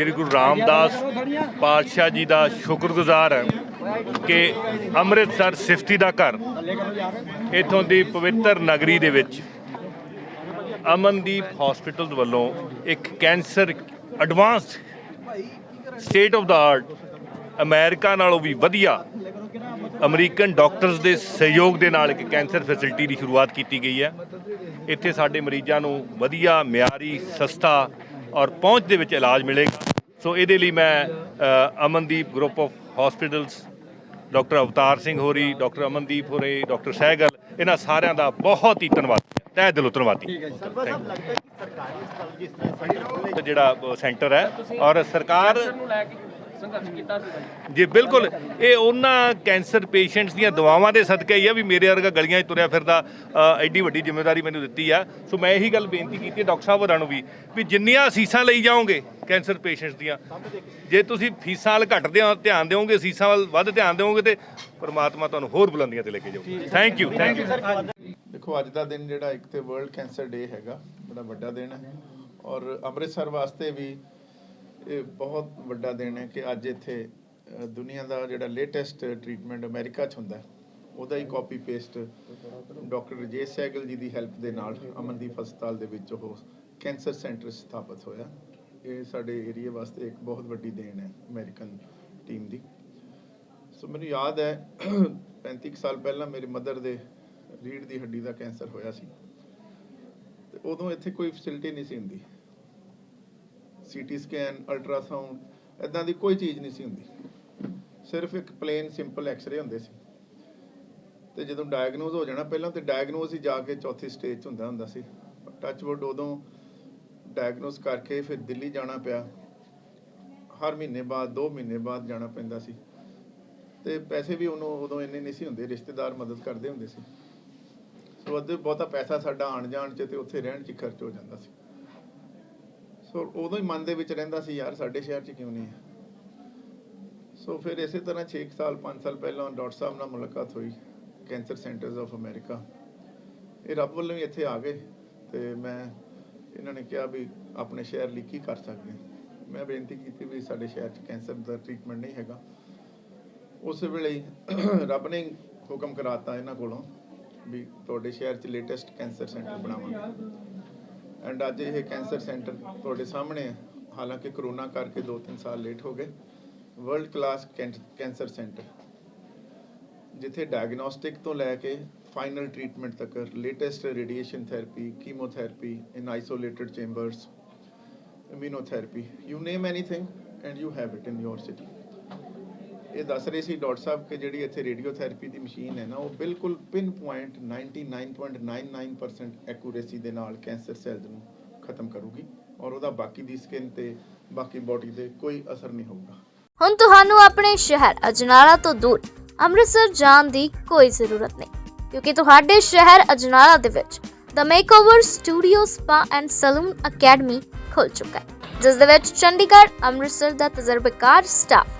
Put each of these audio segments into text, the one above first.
ਸ੍ਰੀ ਗੁਰੂ ਰਾਮਦਾਸ ਪਾਤਸ਼ਾਹ ਜੀ ਦਾ ਸ਼ੁਕਰਗੁਜ਼ਾਰ ਹਾਂ ਕਿ ਅੰਮ੍ਰਿਤਸਰ ਸਿਫਤੀ ਦਾ ਘਰ ਇਥੋਂ ਦੀ ਪਵਿੱਤਰ ਨਗਰੀ ਦੇ ਵਿੱਚ ਅਮਨਦੀਪ ਹਸਪੀਟਲ ਵੱਲੋਂ ਇੱਕ ਕੈਂਸਰ ਐਡਵਾਂਸ ਸਟੇਟ ਆਫ ਦਾ ਆਰਟ ਅਮਰੀਕਾ ਨਾਲੋਂ ਵੀ ਵਧੀਆ ਅਮਰੀਕਨ ਡਾਕਟਰਸ ਦੇ ਸਹਿਯੋਗ ਦੇ ਨਾਲ ਇੱਕ ਕੈਂਸਰ ਫੈਸਿਲਿਟੀ ਦੀ ਸ਼ੁਰੂਆਤ ਕੀਤੀ ਗਈ ਹੈ। ਇੱਥੇ ਸਾਡੇ ਮਰੀਜ਼ਾਂ ਨੂੰ ਵਧੀਆ ਮਿਆਰੀ, ਸਸਤਾ ਔਰ ਪਹੁੰਚ ਦੇ ਵਿੱਚ ਇਲਾਜ ਮਿਲੇਗਾ। ਸੋ ਇਹਦੇ ਲਈ ਮੈਂ Amandeep group of hospitals doctor Avtar Singh ਹੋਰੀ ਡਾਕਟਰ ਅਮਨਦੀਪ ਹੋਰੇ ਡਾਕਟਰ ਸਹਿਗਲ ਇਹਨਾਂ ਸਾਰਿਆਂ ਦਾ ਬਹੁਤ ਹੀ ਧੰਨਵਾਦੀ ਤਹਿ ਦਿਲੋਂ ਧੰਨਵਾਦੀ ਹਾਂ। ਜਿਹੜਾ ਸੈਂਟਰ ਹੈ ਔਰ ਸਰਕਾਰ ਨੂੰ ਲੈ ਕੇ ਸੰਘਰਸ਼ ਕੀਤਾ ਸੀ ਜੀ ਬਿਲਕੁਲ। ਇਹ ਉਹਨਾਂ ਕੈਂਸਰ ਪੇਸ਼ੈਂਟਸ ਦੀਆਂ ਦਵਾਵਾਂ ਦੇ ਸਦਕਾ ਹੀ ਆ ਵੀ ਮੇਰੇ ਵਰਗਾ ਗਲੀਆਂ 'ਚ ਤੁਰਿਆ ਫਿਰਦਾ ਐਡੀ ਵੱਡੀ ਜ਼ਿੰਮੇਵਾਰੀ ਮੈਨੂੰ ਦਿੱਤੀ ਆ। ਸੋ ਮੈਂ ਇਹੀ ਗੱਲ ਬੇਨਤੀ ਕੀਤੀ ਡਾਕਟਰ ਸਾਹਿਬ ਹੋਰਾਂ ਨੂੰ ਵੀ ਵੀ ਜਿੰਨੀਆਂ ਸੀਸਾਂ ਲਈ ਜਾਓਗੇ ਕੈਂਸਰ ਪੇਸ਼ੈਂਟਸ ਦੀਆਂ ਜੇ ਤੁਸੀਂ ਫੀਸਾਂ ਵੱਲ ਘੱਟ ਧਿਆਨ ਦਿਓਗੇ ਸੀਸਾਂ ਵੱਲ ਵੱਧ ਧਿਆਨ ਦਿਓਗੇ ਤੇ ਪਰਮਾਤਮਾ ਤੁਹਾਨੂੰ ਹੋਰ ਬੁਲੰਦੀਆਂ ਤੇ ਲੈ ਕੇ ਜਾਊਗਾ। ਥੈਂਕ ਯੂ ਥੈਂਕ ਯੂ ਦੇਖੋ ਅੱਜ ਦਾ ਦਿਨ ਜਿਹੜਾ ਇੱਕ ਤੇ ਵਰਲਡ ਕੈਂਸਰ ਡੇ ਹੈਗਾ ਬੜਾ ਵੱਡਾ ਦਿਨ ਹੈ। ਔਰ ਅੰਮ੍ਰਿਤਸਰ ਵਾਸਤੇ ਵੀ ਇਹ ਬਹੁਤ ਵੱਡਾ ਦਿਨ ਹੈ ਕਿ ਅੱਜ ਇੱਥੇ ਦੁਨੀਆ ਦਾ ਜਿਹੜਾ ਲੇਟੈਸਟ ਟ੍ਰੀਟਮੈਂਟ ਅਮਰੀਕਾ 'ਚ ਹੁੰਦਾ ਉਹਦਾ ਹੀ copy paste doctor Rajesh Saigal ji ਦੀ ਹੈਲਪ ਦੇ ਨਾਲ ਅਮਨਦੀਪ ਹਸਪਤਾਲ ਦੇ ਵਿੱਚ ਉਹ ਕੈਂਸਰ ਸੈਂਟਰ ਸਥਾਪਿਤ ਹੋਇਆ। ਇਹ ਸਾਡੇ ਏਰੀਆ ਵਾਸਤੇ ਇੱਕ ਬਹੁਤ ਵੱਡੀ ਦੇਣ ਹੈ ਅਮਰੀਕਨ ਟੀਮ ਦੀ। ਸੋ ਮੈਨੂੰ ਯਾਦ ਹੈ 35 ਕੁ ਸਾਲ ਪਹਿਲਾਂ ਮੇਰੇ ਮਦਰ ਦੇ ਰੀੜ ਦੀ ਹੱਡੀ ਦਾ ਕੈਂਸਰ ਹੋਇਆ ਸੀ। ਤੇ ਉਦੋਂ ਇੱਥੇ ਕੋਈ ਫੈਸਿਲਿਟੀ ਨਹੀਂ ਸੀ ਹੁੰਦੀ। ਸੀਟੀ ਸਕੈਨ, ਅਲਟਰਾਸਾਊਂਡ ਇਦਾਂ ਦੀ ਕੋਈ ਚੀਜ਼ ਨਹੀਂ ਸੀ ਹੁੰਦੀ। ਸਿਰਫ ਇੱਕ ਪਲੇਨ ਸਿੰਪਲ ਐਕਸ-ਰੇ ਹੁੰਦੇ ਸੀ। ਤੇ ਜਦੋਂ ਡਾਇਗਨੋਜ਼ ਹੋ ਜਾਣਾ, ਪਹਿਲਾਂ ਤੇ ਡਾਇਗਨੋਜ਼ ਹੀ ਜਾ ਕੇ ਚੌਥੀ ਸਟੇਜ 'ਚ ਹੁੰਦਾ ਹੁੰਦਾ ਸੀ। ਟੱਚਵੁੱਡ ਉਦੋਂ ਡਾਇਗਨੋਜ਼ ਕਰਕੇ ਫਿਰ ਦਿੱਲੀ ਜਾਣਾ ਪਿਆ। ਹਰ ਮਹੀਨੇ ਬਾਅਦ 2 ਮਹੀਨੇ ਬਾਅਦ ਜਾਣਾ ਪੈਂਦਾ ਸੀ। ਤੇ ਪੈਸੇ ਵੀ ਉਹਨੂੰ ਉਦੋਂ ਇੰਨੇ ਨਹੀਂ ਸੀ ਹੁੰਦੇ, ਰਿਸ਼ਤੇਦਾਰ ਮਦਦ ਕਰਦੇ ਹੁੰਦੇ ਸੀ। ਸੋ ਅੱਧੇ ਬਹੁਤਾ ਪੈਸਾ ਸਾਡਾ ਆਣ ਜਾਣ ਚ ਤੇ ਉੱਥੇ ਰਹਿਣ ਚ ਹੀ ਖਰਚ ਹੋ ਜਾਂਦਾ ਸੀ। ਸੋ ਉਦੋਂ ਹੀ ਮਨ ਦੇ ਵਿੱਚ ਰਹਿੰਦਾ ਸੀ, ਯਾਰ ਸਾਡੇ ਸ਼ਹਿਰ ਚ ਕਿਉਂ ਨਹੀਂ ਹੈ? ਸੋ ਫਿਰ ਇਸੇ ਤਰ੍ਹਾਂ 6 ਸਾਲ 5 ਸਾਲ ਪਹਿਲਾਂ ਡਾਕਟਰ ਸਾਹਿਬ ਨਾਲ ਮੁਲਾਕਾਤ ਹੋਈ, ਕੈਂਸਰ ਸੈਂਟਰਸ ਆਫ ਅਮਰੀਕਾ। ਇਹ ਰੱਬ ਵੱਲੋਂ ਹੀ ਇੱਥੇ ਆ ਗਏ ਤੇ ਮੈਂ ਇਹਨਾਂ ਨੇ ਕਿਹਾ ਵੀ ਆਪਣੇ ਸ਼ਹਿਰ ਲਈ ਕੀ ਕਰ ਸਕਦੇ ਮੈਂ ਬੇਨਤੀ ਕੀਤੀ ਵੀ ਸਾਡੇ ਸ਼ਹਿਰ 'ਚ ਕੈਂਸਰ ਦਾ ਟ੍ਰੀਟਮੈਂਟ ਨਹੀਂ ਹੈਗਾ। ਉਸ ਵੇਲੇ ਰੱਬ ਨੇ ਹੁਕਮ ਕਰਾਤਾ ਇਹਨਾਂ ਕੋਲੋਂ ਵੀ ਤੁਹਾਡੇ ਸ਼ਹਿਰ 'ਚ ਲੇਟੈਸਟ ਕੈਂਸਰ ਸੈਂਟਰ ਬਣਾਵਾਂਗੇ। ਐਂਡ ਅੱਜ ਇਹ ਕੈਂਸਰ ਸੈਂਟਰ ਤੁਹਾਡੇ ਸਾਹਮਣੇ ਹੈ। ਹਾਲਾਂਕਿ ਕਰੋਨਾ ਕਰਕੇ 2-3 ਸਾਲ ਲੇਟ ਹੋ ਗਏ। World class cancer centre. ਜਿੱਥੇ ਡਾਇਗਨੋਸਟਿਕ ਤੋਂ ਲੈ ਕੇ ਫਾਈਨਲ ਟ੍ਰੀਟਮੈਂਟ ਤੱਕ latest radiation therapy chemotherapy in isolated chambers immunotherapy, you name anything and you have it in your city ਇਹ ਦੱਸ ਰਹੇ ਸੀ ਡਾਕਟਰ ਸਾਹਿਬ ਕਿ ਜਿਹੜੀ ਇੱਥੇ ਰੇਡੀਓਥੈਰੇਪੀ ਦੀ ਮਸ਼ੀਨ ਹੈ ਨਾ, ਉਹ ਬਿਲਕੁਲ ਪਿਨ ਪੁਆਇੰਟ 99.99% ਐਕੂਰੇਸੀ ਦੇ ਨਾਲ ਕੈਂਸਰ ਸੈਲਸ ਨੂੰ ਖਤਮ ਕਰੂਗੀ ਔਰ ਉਹਦਾ ਬਾਕੀ ਦੀ ਸਕਿਨ ਤੇ ਬਾਕੀ ਬਾਡੀ ਤੇ ਕੋਈ ਅਸਰ ਨਹੀਂ ਹੋਊਗਾ। ਹੁਣ ਤੁਹਾਨੂੰ ਆਪਣੇ ਸ਼ਹਿਰ ਅਜਨਾਲਾ ਤੋਂ ਦੂਰ ਅੰਮ੍ਰਿਤਸਰ ਜਾਣ ਦੀ ਕੋਈ ਜ਼ਰੂਰਤ ਨਹੀਂ, ਕਿਉਂਕਿ ਤੁਹਾਡੇ ਸ਼ਹਿਰ ਅਜਨਾਲਾ ਦੇ ਵਿੱਚ the makeover studio spa and salon academy ਖੁੱਲ ਚੁੱਕਾ ਹੈ, ਜਿਸ ਦੇ ਵਿੱਚ ਚੰਡੀਗੜ੍ਹ, ਅੰਮ੍ਰਿਤਸਰ ਦਾ ਤਜਰਬੇਕਾਰ staff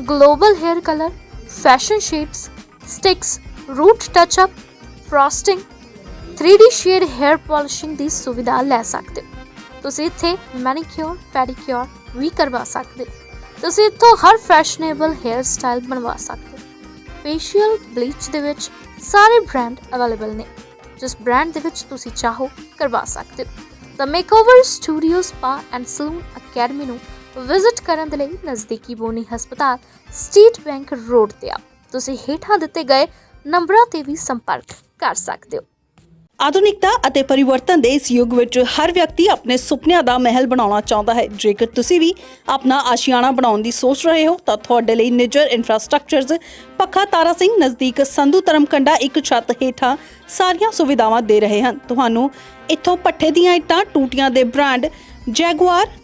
global hair colour fashion shades sticks root touch up frosting 3D shade hair polishing ਦੀ ਸੁਵਿਧਾ ਲੈ ਸਕਦੇ ਹੋ। ਤੁਸੀਂ ਇੱਥੇ ਮੈਨੀਕਿਉਰ ਪੈਡੀਕਿਉਰ ਵੀ ਕਰਵਾ ਸਕਦੇ ਹੋ। ਤੁਸੀਂ ਇੱਥੋਂ ਹਰ ਫੈਸ਼ਨੇਬਲ ਹੇਅਰ ਸਟਾਈਲ ਬਣਵਾ ਸਕਦੇ ਹੋ। ਫੇਸ਼ੀਅਲ ਬਲੀਚ ਦੇ ਵਿੱਚ ਸਾਰੇ ਬ੍ਰਾਂਡ ਅਵੇਲੇਬਲ ਨੇ। ਜਿਸ ਬ੍ਰਾਂਡ ਦੇ ਵਿੱਚ ਤੁਸੀਂ ਚਾਹੋ, ਕਰਵਾ ਸਕਦੇ ਹੋ। The makeover studio spa and salon academy ਨੂੰ ਵਿਜ਼ਿਟ ਕਰਨ ਦੇ ਲਈ ਨਜ਼ਦੀਕੀ ਬੋਨੀ ਹਸਪਤਾਲ ਸਟੇਟ ਬੈਂਕ ਰੋਡ ਤੇ ਆਓ ਤੁਸੀਂ ਹੇਠਾਂ ਦਿੱਤੇ ਗਏ ਨੰਬਰਾਂ ਤੇ ਵੀ ਸੰਪਰਕ ਕਰ ਸਕਦੇ ਹੋ। ਆਧੁਨਿਕਤਾ ਅਤੇ ਪਰਿਵਰਤਨ ਦੇ ਇਸ ਯੁੱਗ ਵਿੱਚ ਹਰ ਵਿਅਕਤੀ ਆਪਣੇ ਸੁਪਨਿਆਂ ਦਾ ਮਹਿਲ ਬਣਾਉਣਾ ਚਾਹੁੰਦਾ ਹੈ। ਜੇਕਰ ਤੁਸੀਂ ਵੀ ਆਪਣਾ ਆਸ਼ੀਆਣਾ ਬਣਾਉਣ ਦੀ ਸੋਚ ਰਹੇ ਹੋ, ਤਾਂ ਤੁਹਾਡੇ ਲਈ ਨਿਜਰ ਇਨਫਰਾਸਟ੍ਰਕਚਰਜ਼ ਪੱਖਾ ਤਾਰਾ ਸਿੰਘ ਨਜ਼ਦੀਕ ਸੰਧੂ ਧਰਮਕੰਡਾ ਇੱਕ ਛੱਤ ਹੇਠਾਂ ਸਾਰੀਆਂ ਸੁਵਿਧਾਵਾਂ ਦੇ ਰਹੇ ਹਨ। ਤੁਹਾਨੂੰ ਇੱਥੋਂ ਪੱਠੇ ਦੀਆਂ ਇੱਟਾਂ, ਟੂਟੀਆਂ ਦੇ ਬ੍ਰਾਂਡ, ਜੈਗੁਆਰ